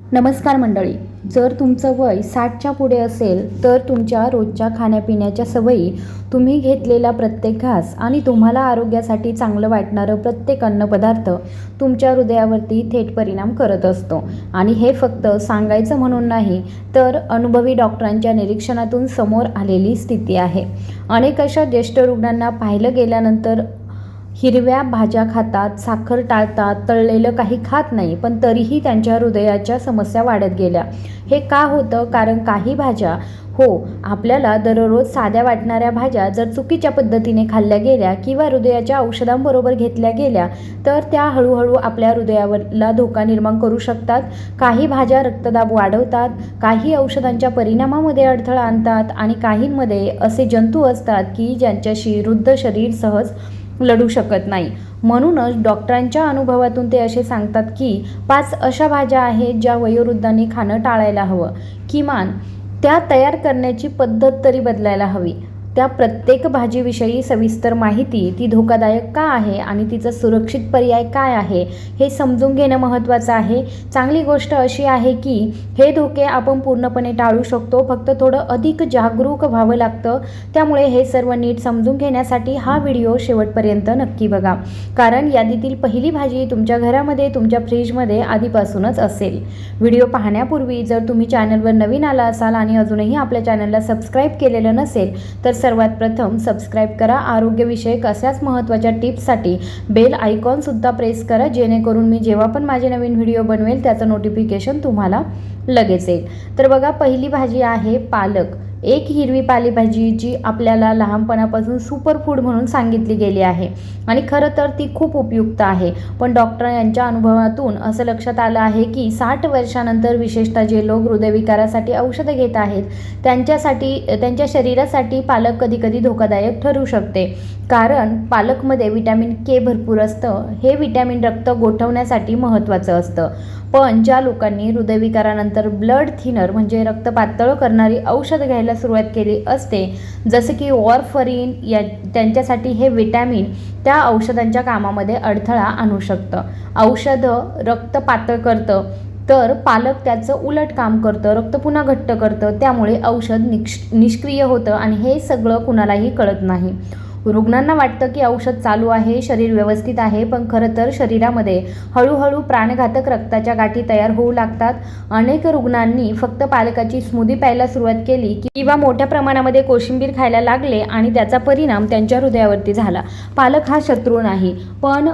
नमस्कार मंडळी. जर तुमचं वय साठच्या पुढे असेल तर तुमच्या रोजच्या खाण्यापिण्याच्या सवयी तुम्ही घेतलेला प्रत्येक घास आणि तुम्हाला आरोग्यासाठी चांगलं वाटणारं प्रत्येक अन्नपदार्थ तुमच्या हृदयावरती थेट परिणाम करत असतो. आणि हे फक्त सांगायचं म्हणून नाही तर अनुभवी डॉक्टरांच्या निरीक्षणातून समोर आलेली स्थिती आहे. अनेक अशा ज्येष्ठ रुग्णांना पाहिलं गेल्यानंतर हिरव्या भाज्या खातात साखर टाळतात तळलेलं काही खात नाही पण तरीही त्यांच्या हृदयाच्या समस्या वाढत गेल्या. हे का होतं? कारण काही भाज्या हो आपल्याला दररोज साध्या वाटणाऱ्या भाज्या जर चुकीच्या पद्धतीने खाल्ल्या गेल्या किंवा हृदयाच्या औषधांबरोबर घेतल्या गेल्या तर त्या हळूहळू आपल्या हृदयावरला धोका निर्माण करू शकतात. काही भाज्या रक्तदाब वाढवतात काही औषधांच्या परिणामामध्ये अडथळा आणतात आणि काहींमध्ये असे जंतू असतात की ज्यांच्याशी वृद्ध शरीर सहज लढू शकत नाही. म्हणूनच डॉक्टरांच्या अनुभवातून ते असे सांगतात की पाच अशा भाज्या आहेत ज्या वयोवृद्धांनी खाणं टाळायला हवं. किमान त्या तयार करण्याची पद्धत तरी बदलायला हवी. त्या प्रत्येक भाजीविषयी सविस्तर माहिती ती धोकादायक का आहे आणि तिचा सुरक्षित पर्याय काय आहे हे समजून घेणं महत्त्वाचं आहे. चांगली गोष्ट अशी आहे की हे धोके आपण पूर्णपणे टाळू शकतो फक्त थोडं अधिक जागरूक व्हावं लागतं. त्यामुळे हे सर्व नीट समजून घेण्यासाठी हा व्हिडिओ शेवटपर्यंत नक्की बघा. कारण यादीतील पहिली भाजी तुमच्या घरामध्ये तुमच्या फ्रीजमध्ये आधीपासूनच असेल. व्हिडिओ पाहण्यापूर्वी जर तुम्ही चॅनलवर नवीन आला असाल आणि अजूनही आपल्या चॅनलला सबस्क्राईब केलेलं नसेल तर सर्वात प्रथम सबस्क्राईब करा. आरोग्यविषयक अशाच महत्त्वाच्या टिप्ससाठी बेल आयकॉनसुद्धा प्रेस करा जेणेकरून मी जेव्हा पण माझे नवीन व्हिडिओ बनवेल त्याचं नोटिफिकेशन तुम्हाला लगेच येईल. तर बघा पहिली भाजी आहे पालक. एक हिरवी पालेभाजी जी आपल्याला लहानपणापासून सुपरफूड म्हणून सांगितली गेली आहे. आणि खरं तर ती खूप उपयुक्त आहे. पण डॉक्टर यांच्या अनुभवातून असं लक्षात आलं आहे की साठ वर्षानंतर विशेषतः जे लोक हृदयविकारासाठी औषधं घेत आहेत त्यांच्यासाठी त्यांच्या शरीरासाठी पालक कधीकधी धोकादायक ठरू शकते. कारण पालकमध्ये विटॅमिन के भरपूर असतं. हे विटॅमिन रक्त गोठवण्यासाठी महत्त्वाचं असतं. पण ज्या लोकांनी हृदयविकारानंतर ब्लड थिनर म्हणजे रक्त पातळ करणारी औषध घ्यायला सुरुवात केली असते जसं की वॉरफरीन या त्यांच्यासाठी हे विटॅमिन त्या औषधांच्या कामामध्ये अडथळा आणू शकतं. औषधं रक्त पातळ करतं तर पालक त्याचं उलट काम करतं रक्त पुन्हा घट्ट करतं त्यामुळे औषध निक्ष निष्क्रिय होतं आणि हे सगळं कुणालाही कळत नाही. रुग्णांना वाटतं की औषध चालू आहे शरीर व्यवस्थित आहे पण खरं तर शरीरामध्ये हळूहळू प्राणघातक रक्ताच्या गाठी तयार होऊ लागतात. अनेक रुग्णांनी फक्त पालकाची स्मूदी प्यायला सुरुवात केली किंवा मोठ्या प्रमाणामध्ये कोशिंबीर खायला लागले आणि त्याचा परिणाम त्यांच्या हृदयावरती झाला. पालक हा शत्रू नाही पण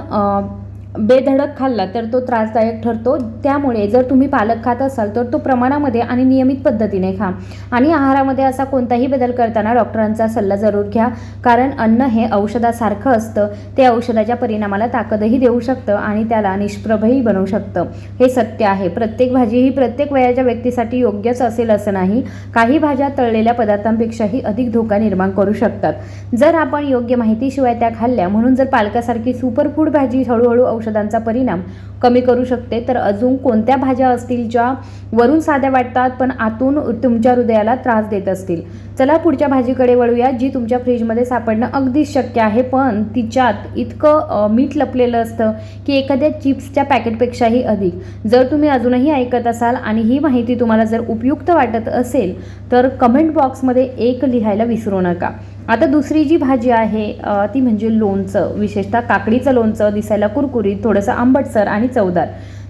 बेधडक खाल्ला तर तो त्रासदायक ठरतो. त्यामुळे जर तुम्ही पालक खात असाल तर तो प्रमाणामध्ये आणि नियमित पद्धतीने खा. आणि आहारामध्ये असा कोणताही बदल करताना डॉक्टरांचा सल्ला जरूर घ्या. कारण अन्न हे औषधासारखं असतं. ते औषधाच्या परिणामाला ताकदही देऊ शकतं आणि त्याला निष्प्रभही बनवू शकतं. हे सत्य आहे. प्रत्येक भाजी ही प्रत्येक वयाच्या व्यक्तीसाठी योग्यच असेल असं नाही. काही भाज्या तळलेल्या पदार्थांपेक्षाही अधिक धोका निर्माण करू शकतात. जर आपण योग्य माहितीशिवाय त्या खाल्ल्या म्हणून जर पालकासारखी सुपरफूड भाजी हळूहळू औषधांचा परिणाम कमी करू शकते. तर अजून कोणत्या भाज्या असतील ज्या वरून साध्या वाटतात पण आतून तुमच्या हृदयाला त्रास देत असतील? चला पुढच्या भाजीकडे वळूया जी तुमच्या फ्रीजमध्ये सापडणं अगदीच शक्य आहे. पण तिच्यात इतकं मीठ लपलेलं असतं की एखाद्या चिप्सच्या पॅकेटपेक्षाही अधिक. जर तुम्ही अजूनही ऐकत असाल आणि ही माहिती तुम्हाला जर उपयुक्त वाटत असेल तर कमेंट बॉक्समध्ये एक लिहायला विसरू नका. आता दुसरी जी भाजी आहे ती म्हणजे लोणचं. विशेषतः काकडीचं लोणचं दिसायला कुरकुरीत थोडंसं आंबटसर आणि चवदार.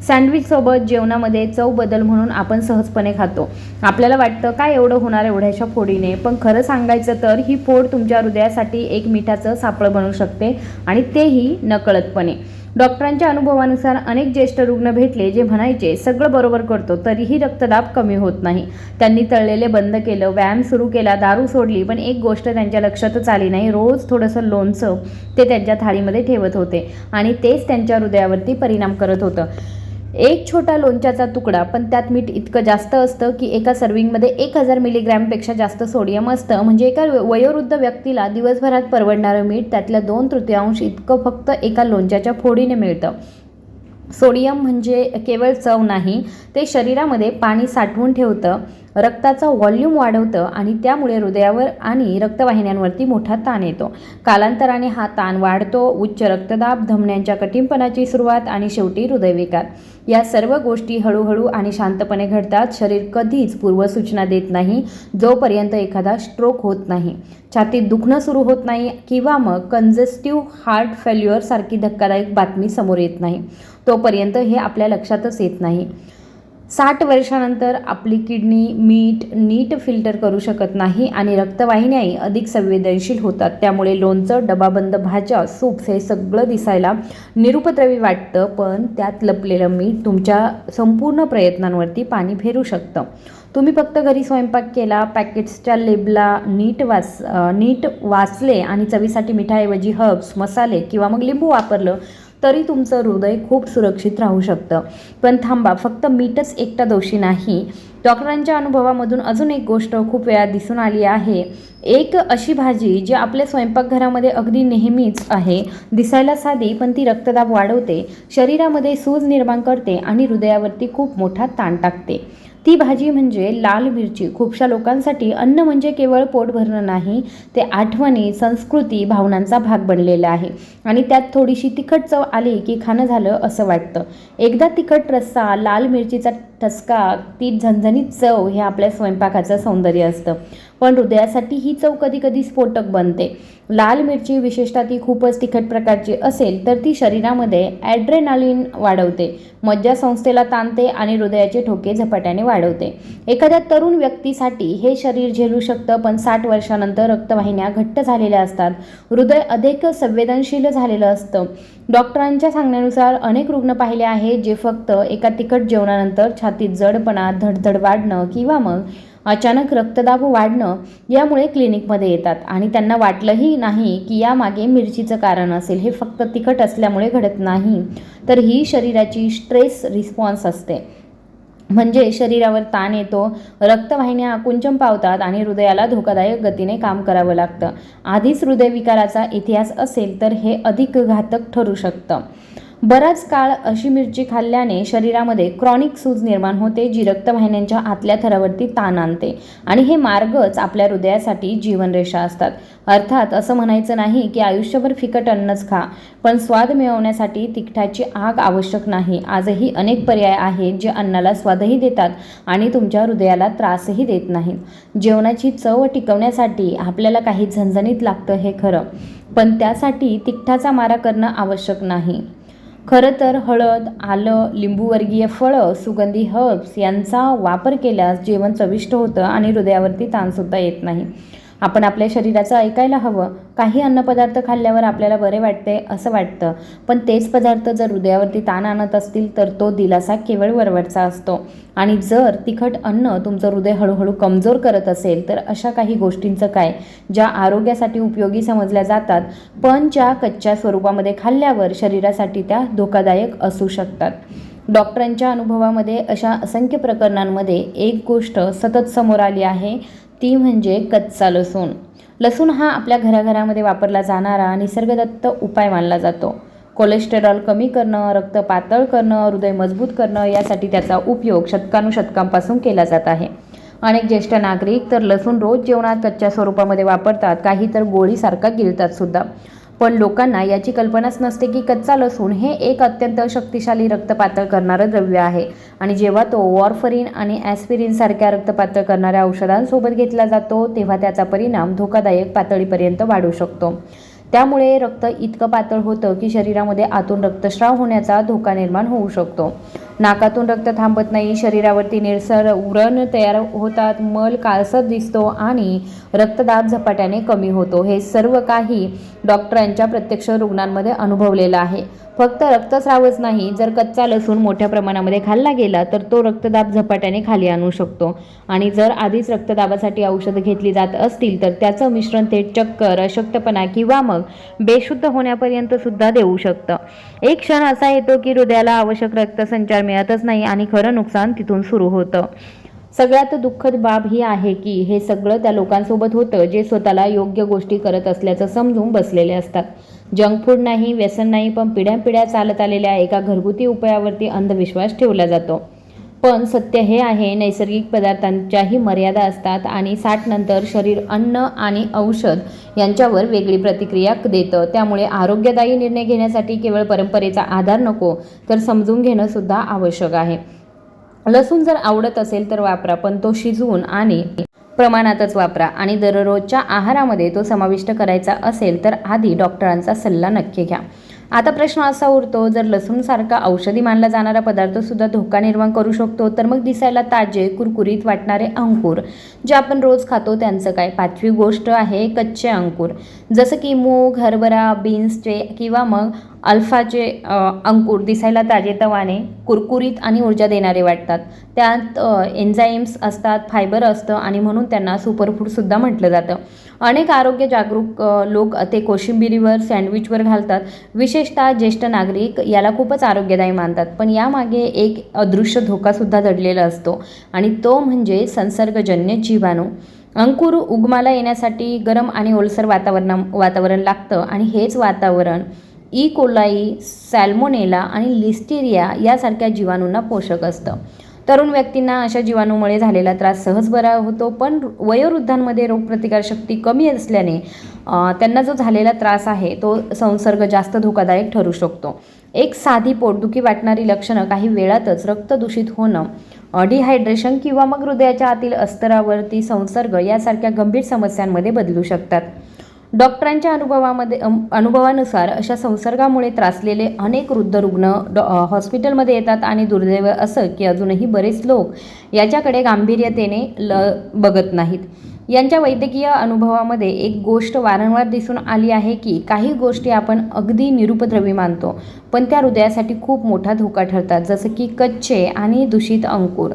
सँडविचसोबत जेवणामध्ये चव बदल म्हणून आपण सहजपणे खातो. आपल्याला वाटतं काय एवढं होणार एवढ्याशा फोडीने? पण खरं सांगायचं तर ही फोड तुमच्या हृदयासाठी एक मिठाचं सापळं बनू शकते आणि तेही नकळतपणे. डॉक्टरांच्या अनुभवानुसार अनेक ज्येष्ठ रुग्ण भेटले जे म्हणायचे सगळं बरोबर करतो तरीही रक्तदाब कमी होत नाही. त्यांनी तळलेले बंद केलं व्यायाम सुरू केला दारू सोडली पण एक गोष्ट त्यांच्या लक्षातच आली नाही. रोज थोडंसं लोणचं ते त्यांच्या थाळीमध्ये ठेवत होते आणि तेच त्यांच्या हृदयावरती परिणाम करत होतं. एक छोटा लोणच्याचा तुकडा पण त्यात मीठ इतकं जास्त असतं की एका सर्विंगमध्ये एक हजार मिलीग्रॅमपेक्षा जास्त सोडियम असतं. म्हणजे एका वयोवृद्ध व्यक्तीला दिवसभरात परवडणारं मीठ त्यातल्या दोन तृतीयांश इतकं फक्त एका लोणच्याच्या फोडीने मिळतं. सोडियम म्हणजे केवळ चव नाही ते शरीरामध्ये पाणी साठवून ठेवतं रक्ताचा व्हॉल्यूम वाढवतं आणि त्यामुळे हृदयावर आणि रक्तवाहिन्यांवरती मोठा ताण येतो. कालांतराने हा ताण वाढतो उच्च रक्तदाब धमन्यांच्या कठीणपणाची सुरुवात आणि शेवटी हृदयविकार. या सर्व गोष्टी हळूहळू आणि शांतपणे घडतात. शरीर कधीच पूर्वसूचना देत नाही. जोपर्यंत एखादा स्ट्रोक होत नाही. छातीत दुखणं सुरू होत नाही किंवा मग कंजेस्टिव्ह हार्ट फेल्युअर सारखी धक्कादायक बातमी समोर येत नाही. तोपर्यंत हे आपल्या लक्षातच येत नाही. साठ वर्षानंतर आपली किडनी मीठ नीट फिल्टर करू शकत नाही आणि रक्तवाहिन्याही अधिक संवेदनशील होतात. त्यामुळे लोणचं डबाबंद भाज्या सूप्स हे सगळं दिसायला निरुपद्रवी वाटतं पण त्यात लपलेलं मीठ तुमच्या संपूर्ण प्रयत्नांवरती पाणी फेरू शकतं. तुम्ही फक्त घरी स्वयंपाक केला पॅकेट्सच्या लेबला नीट वास नीट वाचले आणि चवीसाठी मिठाऐवजी हर्ब्स मसाले किंवा मग लिंबू वापरलं तरी तुमचं हृदय खूप सुरक्षित राहू शकतं. पण थांबा फक्त मीठच एकटा दोषी नाही. डॉक्टरांच्या अनुभवामधून अजून एक गोष्ट खूप वेळा दिसून आली आहे. एक अशी भाजी जी आपल्या स्वयंपाकघरामध्ये अगदी नेहमीच आहे. दिसायला साधी पण ती रक्तदाब वाढवते. शरीरामध्ये सूज निर्माण करते आणि हृदयावरती खूप मोठा ताण टाकते. ती भाजी म्हणजे लाल मिरची. खूपशा लोकांसाठी अन्न म्हणजे केवळ पोट भरणं नाही ते आठवणी संस्कृती भावनांचा भाग बनलेला आहे. आणि त्यात थोडीशी तिखट चव आली की खाणं झालं असं वाटतं. एकदा तिखट रस्सा लाल मिरचीचा ठसका ती झणझणीत चव हे आपल्या स्वयंपाकाचं सौंदर्य असतं. पण हृदयासाठी ही चव कधी कधी स्फोटक बनते. लाल मिरची विशेषतः ती खूपच तिखट प्रकारची असेल तर ती शरीरामध्ये ॲड्रेनालिन वाढवते मज्जासंस्थेला ताणते आणि हृदयाचे ठोके झपाट्याने वाढवते. एखाद्या तरुण व्यक्तीसाठी हे शरीर झेलू शकतं पण साठ वर्षानंतर रक्तवाहिन्या घट्ट झालेल्या असतात. हृदय अधिक संवेदनशील झालेलं असतं. डॉक्टरांच्या सांगण्यानुसार अनेक रुग्ण पाहिले आहेत जे फक्त एका तिखट जेवणानंतर छातीत जडपणा धडधड वाढणं किंवा मग अचानक रक्तदाब वाढणं यामुळे क्लिनिकमध्ये येतात. आणि त्यांना वाटलंही नाही की यामागे मिरचीचं कारण असेल. हे फक्त तिखट असल्यामुळे घडत नाही. तर ही शरीराची स्ट्रेस रिस्पॉन्स असते. म्हणजे शरीरावर ताण येतो रक्तवाहिन्या आकुंचन पावतात आणि हृदयाला धोकादायक गतीने काम करावं लागतं. आधीच हृदयविकाराचा इतिहास असेल तर हे अधिक घातक ठरू शकतं. बराच काळ अशी मिरची खाल्ल्याने शरीरामध्ये क्रॉनिक सूज निर्माण होते जी रक्तवाहिन्यांच्या आतल्या थरावरती ताण आणते आणि हे मार्गच आपल्या हृदयासाठी जीवनरेषा असतात. अर्थात असं म्हणायचं नाही की आयुष्यभर फिकट अन्नच खा पण स्वाद मिळवण्यासाठी तिखटाची आग आवश्यक नाही. आजही अनेक पर्याय आहेत जे अन्नाला स्वादही देतात आणि तुमच्या हृदयाला त्रासही देत नाहीत. जेवणाची चव टिकवण्यासाठी आपल्याला काही झणझणीत लागतं हे खरं पण त्यासाठी तिखटाचा मारा करणं आवश्यक नाही. खरं तर हळद आलं लिंबूवर्गीय फळं सुगंधी हर्ब्स यांचा वापर केल्यास जेवण चविष्ट होतं आणि हृदयावरती ताणसुद्धा येत नाही. आपण आपल्या शरीराचं ऐकायला हवं. काही अन्नपदार्थ खाल्ल्यावर आपल्याला बरे वाटते असं वाटतं. पण तेच पदार्थ जर हृदयावरती ताण आणत असतील तर तो दिलासा केवळ वरवरचा असतो. आणि जर तिखट अन्न तुमचं हृदय हळूहळू कमजोर करत असेल तर अशा काही गोष्टींचं काय? ज्या आरोग्यासाठी उपयोगी समजल्या जातात पण ज्या कच्च्या स्वरूपामध्ये खाल्ल्यावर शरीरासाठी त्या धोकादायक असू शकतात. डॉक्टरांच्या अनुभवामध्ये अशा असंख्य प्रकरणांमध्ये एक गोष्ट सतत समोर आली आहे ती म्हणजे कच्चा लसूण. लसूण हा आपल्या घराघरामध्ये वापरला जाणारा निसर्गदत्त उपाय मानला जातो. कोलेस्टेरॉल कमी करणं रक्त पातळ करणं हृदय मजबूत करणं यासाठी त्याचा उपयोग शतकानुशतकांपासून केला जात आहे. अनेक ज्येष्ठ नागरिक तर लसूण रोज जेवणात कच्च्या स्वरूपामध्ये वापरतात काही तर गोळीसारखा गिळतात सुद्धा. पण लोकांना याची कल्पनाच नसते की कच्चा लसूण हे एक अत्यंत शक्तिशाली रक्तपातळ करणारं द्रव्य आहे. आणि जेव्हा तो वॉरफरीन आणि ॲस्पिरिन सारख्या करणाऱ्या औषधांसोबत घेतला जातो तेव्हा त्याचा परिणाम धोकादायक पातळीपर्यंत वाढू शकतो. त्यामुळे रक्त इतकं पातळ होतं की शरीरामध्ये आतून रक्तस्राव होण्याचा धोका निर्माण होऊ शकतो. नाकातून रक्त थांबत नाही शरीरावरती निळसर उरण तयार होतात मल काळसर दिसतो आणि रक्तदाब झपाट्याने कमी होतो. हे सर्व काही डॉक्टरांच्या प्रत्यक्ष रुग्णांमध्ये अनुभवलेलं आहे. फक्त रक्तस्रावच नाही जर कच्चा लसूण मोठ्या प्रमाणामध्ये खाल्ला गेला तर तो रक्तदाब झपाट्याने खाली आणू शकतो. आणि जर आधीच रक्तदाबासाठी औषधं घेतली जात असतील तर त्याचं मिश्रण थेट चक्कर अशक्तपणा किंवा मग बेशुद्ध होण्यापर्यंत सुद्धा देऊ शकतं. एक क्षण असा येतो की हृदयाला आवश्यक रक्तसंचार मिळतच नाही आणि खरं नुकसान तिथून सुरू होतं. सगळ्यात दुःखद बाब ही आहे की हे सगळं त्या लोकांसोबत होतं जे स्वतःला योग्य गोष्टी करत असल्याचं समजून बसलेले असतात. जंक फूड नाही व्यसन नाही पण पिढ्यापिढ्या चालत आलेल्या एका घरगुती उपायावरती अंधविश्वास ठेवला जातो. पण सत्य हे आहे नैसर्गिक पदार्थांच्याही मर्यादा असतात आणि साठ नंतर शरीर अन्न आणि औषध यांच्यावर वेगळी प्रतिक्रिया देतं. त्यामुळे आरोग्यदायी निर्णय घेण्यासाठी केवळ परंपरेचा आधार नको तर समजून घेणं सुद्धा आवश्यक आहे. लसूण जर आवडत असेल तर वापरा पण तो शिजवून आणि प्रमाणातच वापरा आणि दररोजच्या आहारामध्ये तो समाविष्ट करायचा असेल तर आधी डॉक्टरांचा सल्ला नक्की घ्या. आता प्रश्न असा उरतो जर लसूणसारखा औषधी मानला जाणारा पदार्थ सुद्धा धोका निर्माण करू शकतो तर मग दिसायला ताजे कुरकुरीत वाटणारे अंकुर जे आपण रोज खातो त्यांचं काय? पाचवी गोष्ट आहे कच्चे अंकुर. जसं की मूग हरभरा बीन्सचे किंवा मग अल्फाचे अंकुर दिसायला ताजेतवाने कुरकुरीत आणि ऊर्जा देणारे वाटतात. त्यात एन्झाईम्स असतात फायबर असतं आणि म्हणून त्यांना सुपरफूडसुद्धा म्हटलं जातं. अनेक आरोग्य जागरूक लोक ते कोशिंबिरीवर सँडविचवर घालतात. विशेषतः ज्येष्ठ नागरिक याला खूपच आरोग्यदायी मानतात. पण यामागे एक अदृश्य धोकासुद्धा दडलेला असतो आणि तो म्हणजे संसर्गजन्य जीवाणू. अंकुर उगमाला येण्यासाठी गरम आणि ओलसर वातावरण वातावरण लागतं आणि हेच वातावरण ई. कोलाई सॅल्मोनेला आणि लिस्टेरिया यासारख्या जीवाणूंना पोषक असतं. तरुण व्यक्तींना अशा जीवाणूमुळे झालेला त्रास सहज बरा होतो पण वयोवृद्धांमध्ये रोगप्रतिकारशक्ती कमी असल्याने त्यांना जो झालेला त्रास आहे तो संसर्ग जास्त धोकादायक ठरू शकतो. एक साधी पोटदुखी वाटणारी लक्षणं काही वेळातच रक्त दूषित होणं डिहायड्रेशन किंवा मग हृदयाच्या आतील अस्तरावरती संसर्ग यासारख्या गंभीर समस्यांमध्ये बदलू शकतात. डॉक्टरांच्या अनुभवामध्ये अनुभवानुसार अशा संसर्गामुळे त्रासलेले अनेक वृद्ध रुग्ण डॉ हॉस्पिटलमध्ये येतात आणि दुर्दैव असं की अजूनही बरेच लोक याच्याकडे गांभीर्यतेने ल बघत नाहीत. यांच्या वैद्यकीय अनुभवामध्ये एक गोष्ट वारंवार दिसून आली आहे की काही गोष्टी आपण अगदी निरुपद्रवी मानतो पण त्या हृदयासाठी खूप मोठा धोका ठरतात जसं की कच्चे आणि दूषित अंकुर.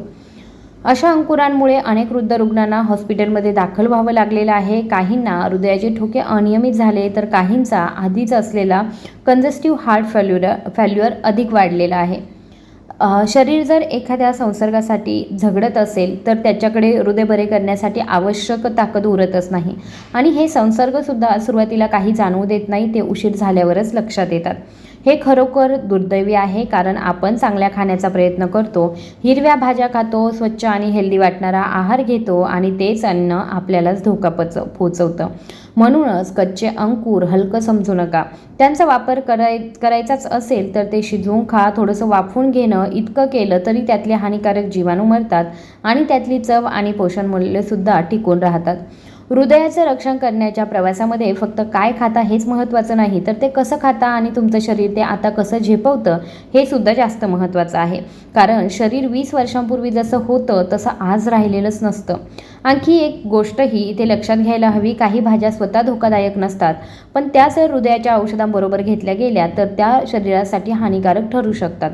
अशा अंकुरांमुळे अनेक वृद्ध रुग्णांना हॉस्पिटलमध्ये दाखल व्हावं लागलेलं आहे. काहींना हृदयाचे ठोके अनियमित झाले तर काहींचा आधीच असलेला कंजेस्टिव्ह हार्ट फॅल्युर फॅल्युअर अधिक वाढलेला आहे. शरीर जर एखाद्या संसर्गासाठी झगडत असेल तर त्याच्याकडे हृदय बरे करण्यासाठी आवश्यक ताकद उरतच नाही. आणि हे संसर्गसुद्धा सुरुवातीला काही जाणवू देत नाही ते उशीर झाल्यावरच लक्षात येतात. हे खरोखर दुर्दैवी आहे कारण आपण चांगल्या खाण्याचा प्रयत्न करतो हिरव्या भाज्या खातो स्वच्छ आणि हेल्दी वाटणारा आहार घेतो आणि तेच अन्न आपल्यालाच धोका पच पोचवतं. म्हणूनच कच्चे अंकुर हलकं समजू नका. त्यांचा वापर कराय करायचाच असेल तर ते शिजवून खा थोडंसं वाफवून घेणं इतकं केलं तरी त्यातले हानिकारक जीवाणू मरतात आणि त्यातली चव आणि पोषण मूल्यसुद्धा टिकून राहतात. हृदयाचं रक्षण करण्याच्या प्रवासामध्ये फक्त काय खाता हेच महत्त्वाचं नाही तर ते कसं खाता आणि तुमचं शरीर ते आता कसं झेपवतं हे सुद्धा जास्त महत्त्वाचं आहे. कारण शरीर वीस वर्षांपूर्वी जसं होतं तसं आज राहिलेलंच नसतं. आणखी एक गोष्टही इथे लक्षात घ्यायला हवी काही भाज्या स्वतः धोकादायक नसतात पण त्या जर हृदयाच्या औषधांबरोबर घेतल्या गेल्या तर त्या शरीरासाठी हानिकारक ठरू शकतात.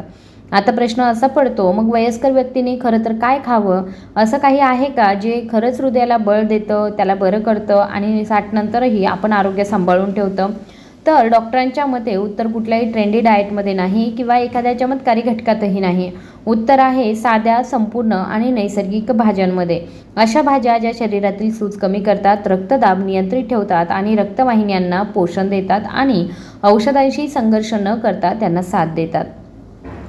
आता प्रश्न असा पडतो मग वयस्कर व्यक्तीने खरं तर काय खावं? असं काही आहे का जे खरंच हृदयाला बळ देतं त्याला बरं करतं आणि साठनंतरही आपण आरोग्य सांभाळून ठेवतं? तर डॉक्टरांच्या मते उत्तर कुठल्याही ट्रेंडी डाएटमध्ये नाही किंवा एखाद्या चमत्कारी घटकातही नाही. उत्तर आहे साध्या संपूर्ण आणि नैसर्गिक भाज्यांमध्ये. अशा भाज्या ज्या शरीरातील सूज कमी करतात रक्तदाब नियंत्रित ठेवतात आणि रक्तवाहिन्यांना पोषण देतात आणि औषधांशी संघर्ष न करता त्यांना साथ देतात.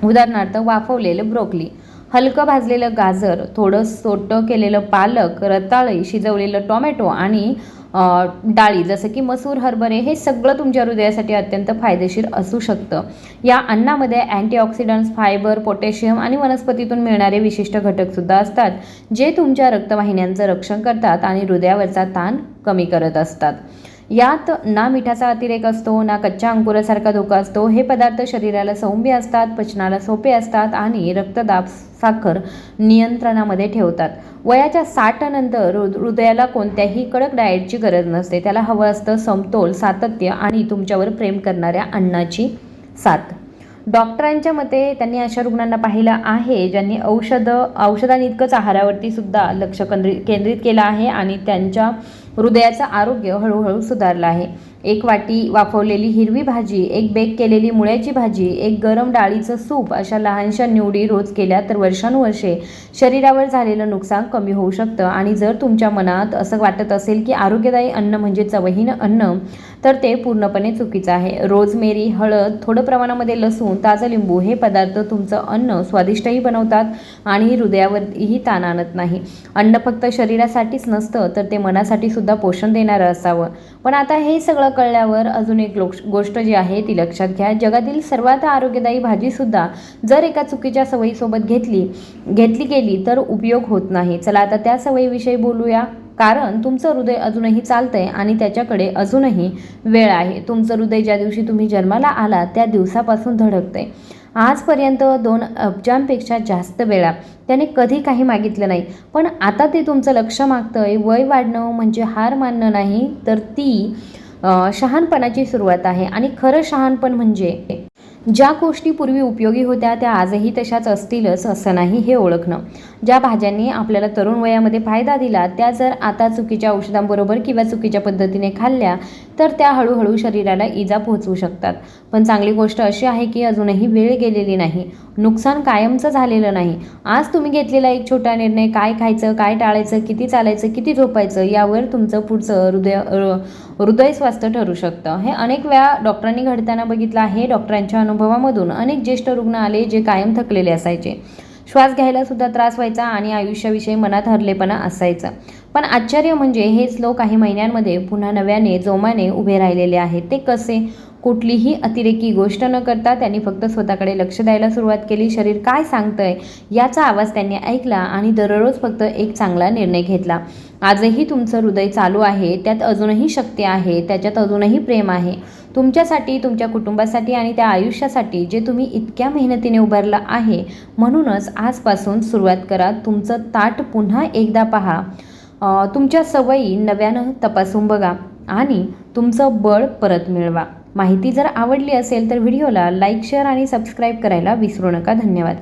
उदाहरणार्थ वाफवलेलं ब्रोकली हलकं भाजलेलं गाजर थोडं सोटं केलेलं पालक रताळी शिजवलेलं टोमॅटो आणि डाळी जसं की मसूर हरभरे हे सगळं तुमच्या हृदयासाठी अत्यंत फायदेशीर असू शकतं. या अन्नामध्ये अँटीऑक्सिडंट्स फायबर पोटॅशियम आणि वनस्पतीतून मिळणारे विशिष्ट घटकसुद्धा असतात जे तुमच्या रक्तवाहिन्यांचं रक्षण करतात आणि हृदयावरचा ताण कमी करत असतात. यात ना मिठाचा अतिरेक असतो ना कच्च्या अंकुरासारखा धोका असतो. हे पदार्थ शरीराला सौम्य असतात पचनाला सोपे असतात आणि रक्तदाब साखर नियंत्रणामध्ये ठेवतात. वयाच्या साठ नंतर हृद हृदयाला कोणत्याही कडक डाएटची गरज नसते. त्याला हवं असतं समतोल सातत्य आणि तुमच्यावर प्रेम करणाऱ्या अन्नाची साथ. डॉक्टरांच्या मते त्यांनी अशा रुग्णांना पाहिलं आहे ज्यांनी औषधं औषधांइतकंच आहारावरती सुद्धा लक्ष केंद्रित केंद्रित केलं आहे आणि त्यांच्या हृदयाचं आरोग्य हळूहळू सुधारलं आहे. एक वाटी वाफवलेली हिरवी भाजी एक बेक केलेली मुळ्याची भाजी एक गरम डाळीचं सूप अशा लहानशा निवडी रोज केल्या तर वर्षानुवर्षे शरीरावर झालेलं नुकसान कमी होऊ शकतं. आणि जर तुमच्या मनात असं वाटत असेल की आरोग्यदायी अन्न म्हणजे चवहीन अन्न तर ते पूर्णपणे चुकीचं आहे. रोजमेरी हळद थोडं प्रमाणामध्ये लसूण ताजं लिंबू हे पदार्थ तुमचं अन्न स्वादिष्टही बनवतात आणि हृदयावरही ताण आणत नाही. अन्न फक्त शरीरासाठीच नसतं तर ते मनासाठी सुद्धा पोषण देणारं असावं. पण आता हे सगळं कळल्यावर अजून एक लोक गोष्ट जी आहे ती लक्षात घ्या. जगातील सर्वात आरोग्यदायी भाजीसुद्धा जर एका चुकीच्या सवयीसोबत घेतली घेतली गेली तर उपयोग होत नाही. चला आता त्या सवयीविषयी बोलूया. कारण तुमचं हृदय अजूनही चालतंय आणि त्याच्याकडे अजूनही वेळ आहे. तुमचं हृदय ज्या दिवशी तुम्ही जन्माला आला त्या दिवसापासून धडकतंय. आजपर्यंत दोन अब्जांपेक्षा जास्त वेळा त्याने कधी काही मागितलं नाही. पण आता ते तुमचं लक्ष मागतंय. वय वाढणं म्हणजे हार मानणं नाही तर ती शहाणपणाची सुरुवात आहे. आणि खरं शहाणपण म्हणजे ज्या गोष्टी पूर्वी उपयोगी होत्या त्या आजही तशाच असतीलच असं नाही हे ओळखणं. ज्या भाज्यांनी आपल्याला तरुण वयामध्ये फायदा दिला त्या जर आता चुकीच्या औषधांबरोबर किंवा चुकीच्या पद्धतीने खाल्ल्या तर त्या हळूहळू शरीराला इजा पोहोचवू शकतात. पण चांगली गोष्ट अशी आहे की अजूनही वेळ गेलेली नाही. नुकसान कायमचं झालेलं नाही. आज तुम्ही घेतलेला एक छोटा निर्णय काय खायचं काय टाळायचं किती चालायचं किती झोपायचं यावर तुमचं पुढचं हृदय हृदय स्वास्थ्य ठरू शकतं. हे अनेक वेळा डॉक्टरांनी घडताना बघितलं आहे. डॉक्टरांच्या अनुभवामधून अनेक ज्येष्ठ रुग्ण आले जे कायम थकलेले असायचे. श्वास घ्यायला सुद्धा त्रास व्हायचा आणि आयुष्याविषयी मनात हरलेपणा असायचा. पण आश्चर्य म्हणजे हेच लोक काही महिन्यांमध्ये पुन्हा नव्याने जोमाने उभे राहिलेले आहेत. ते कसे? कुठलीही अतिरेकी गोष्ट न करता त्यांनी फक्त स्वतःकडे लक्ष द्यायला सुरुवात केली. शरीर काय सांगतंय याचा आवाज त्यांनी ऐकला आणि दररोज फक्त एक चांगला निर्णय घेतला. आजही तुमचं हृदय चालू आहे त्यात अजूनही शक्ती आहे त्याच्यात अजूनही प्रेम आहे. तुमच्यासाठी तुमच्या कुटुंबासाठी आणि त्या आयुष्यासाठी जे तुम्ही इतक्या मेहनतीने उभारलं आहे म्हणूनच आजपासून सुरुवात करा. तुमचं ताट पुन्हा एकदा पहा. तुमच्या सवयी नव्यानं तपासून बघा आणि तुमचं बळ परत मिळवा. माहिती जर आवडली असेल तर व्हिडिओला लाईक शेअर आणि सबस्क्राईब करायला विसरू नका. धन्यवाद.